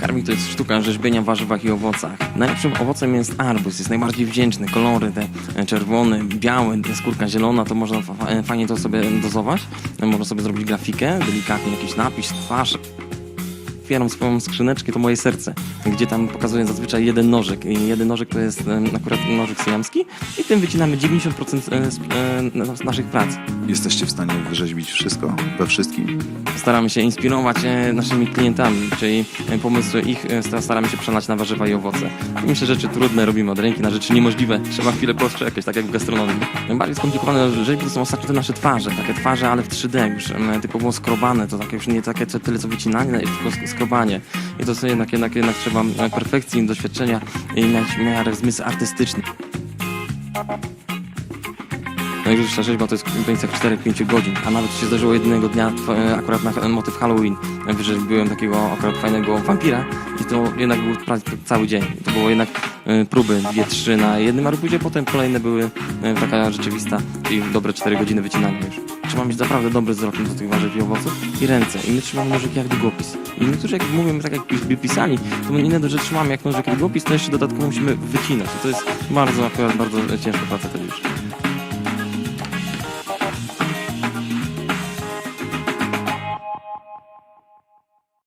Karmik to jest sztuka rzeźbienia w warzywach i owocach. Najlepszym owocem jest arbuz, jest najbardziej wdzięczny. Kolory te e, czerwony, biały, skórka zielona, to można fa- fajnie to sobie dozować. E, Można sobie zrobić grafikę, delikatnie jakiś napis, twarz. Otwieram swoją skrzyneczkę, to moje serce, gdzie tam pokazuję zazwyczaj jeden nożyk. I jeden nożyk to jest akurat nożyk syjamski i tym wycinamy 90% e, e, nas- naszych prac. Jesteście w stanie wyrzeźbić wszystko we wszystkim. staramy się inspirować e, naszymi klientami, czyli pomysły ich sta- staramy się przelać na warzywa i owoce. Myślę, że rzeczy trudne robimy od ręki na rzeczy niemożliwe. Trzeba chwilę poczekać, tak jak w gastronomii. Najbardziej skomplikowane rzeczy to są ostatnio te nasze twarze, takie twarze, ale w 3D już typowo skrobane, to takie już nie takie tyle co wycinanie, tylko I to jest jednak, jednak, jednak trzeba perfekcji, doświadczenia i mieć miarę zmysł artystyczny. Najdłuższa rzeźba to jest w granicach 4-5 godzin, a nawet się zdarzyło jednego dnia e, akurat na motyw Halloween. Wyrzeźbiłem takiego akurat fajnego wampira i to jednak był cały dzień. To było jednak e, próby, dwie, trzy na jednym arbuzie, potem kolejne były e, taka rzeczywista, czyli dobre 4 godziny wycinania już. Trzeba mieć naprawdę dobry wzrok do tych warzyw i owoców i ręce. I my trzymamy nożyk jak długopis. I niektórzy jak mówią tak jak pisali, to my inne rzeczy trzymamy jak nożyk jak długopis, to jeszcze dodatkowo musimy wycinać. I to jest bardzo, akurat bardzo ciężka praca wtedy już.